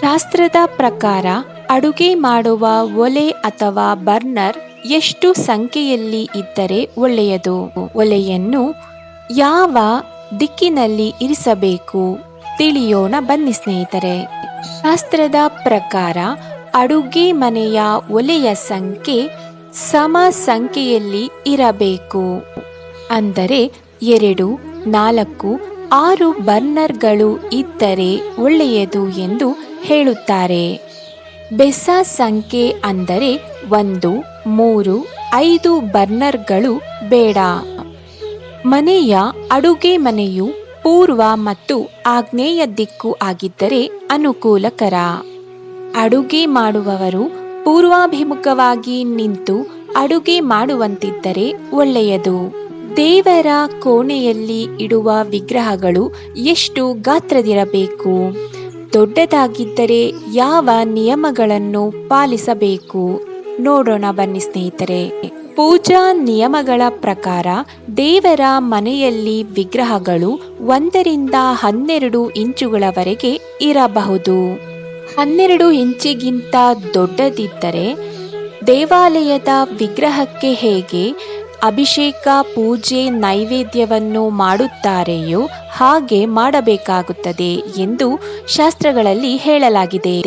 ಶಾಸ್ತ್ರದ ಪ್ರಕಾರ ಅಡುಗೆ ಮಾಡುವ ಒಲೆ ಅಥವಾ ಬರ್ನರ್ ಎಷ್ಟು ಸಂಖ್ಯೆಯಲ್ಲಿ ಇದ್ದರೆ ಒಳ್ಳೆಯದು? ಒಲೆಯನ್ನು ಯಾವ ದಿಕ್ಕಿನಲ್ಲಿ ಇರಿಸಬೇಕು? ತಿಳಿಯೋಣ ಬನ್ನಿ ಸ್ನೇಹಿತರೆ. ಶಾಸ್ತ್ರದ ಪ್ರಕಾರ ಅಡುಗೆ ಮನೆಯ ಒಲೆಯ ಸಂಖ್ಯೆ ಸಮ ಸಂಖ್ಯೆಯಲ್ಲಿ ಇರಬೇಕು. ಅಂದರೆ ಎರಡು, ನಾಲ್ಕು ಆರು ಬರ್ನರ್ಗಳು ಇದ್ದರೆ ಒಳ್ಳೆಯದು ಎಂದು ಹೇಳುತ್ತಾರೆ. ಬೆಸ ಸಂಖ್ಯೆ ಅಂದರೆ ಒಂದು, ಮೂರು, ಐದು ಬರ್ನರ್ಗಳು ಬೇಡ. ಮನೆಯ ಅಡುಗೆ ಮನೆಯು ಪೂರ್ವ ಮತ್ತು ಆಗ್ನೇಯ ದಿಕ್ಕು ಆಗಿದ್ದರೆ ಅನುಕೂಲಕರ. ಅಡುಗೆ ಮಾಡುವವರು ಪೂರ್ವಾಭಿಮುಖವಾಗಿ ನಿಂತು ಅಡುಗೆ ಮಾಡುವಂತಿದ್ದರೆ ಒಳ್ಳೆಯದು. ದೇವರ ಕೋಣೆಯಲ್ಲಿ ಇಡುವ ವಿಗ್ರಹಗಳು ಎಷ್ಟು ಗಾತ್ರದಿರಬೇಕು? ದೊಡ್ಡದಾಗಿದ್ದರೆ ಯಾವ ನಿಯಮಗಳನ್ನು ಪಾಲಿಸಬೇಕು? ನೋಡೋಣ ಬನ್ನಿ ಸ್ನೇಹಿತರೆ. ಪೂಜಾ ನಿಯಮಗಳ ಪ್ರಕಾರ ದೇವರ ಮನೆಯಲ್ಲಿ ವಿಗ್ರಹಗಳು ಒಂದರಿಂದ ಹನ್ನೆರಡು ಇಂಚುಗಳವರೆಗೆ ಇರಬಹುದು. ಹನ್ನೆರಡು ಇಂಚಿಗಿಂತ ದೊಡ್ಡದಿದ್ದರೆ ದೇವಾಲಯದ ವಿಗ್ರಹಕ್ಕೆ ಹೇಗೆ ಅಭಿಷೇಕ ಪೂಜೆ ನೈವೇದ್ಯವನ್ನು ಮಾಡುತ್ತಾರೆಯೋ ಹಾಗೆ ಮಾಡಬೇಕಾಗುತ್ತದೆ ಎಂದು ಶಾಸ್ತ್ರಗಳಲ್ಲಿ ಹೇಳಲಾಗಿದೆ.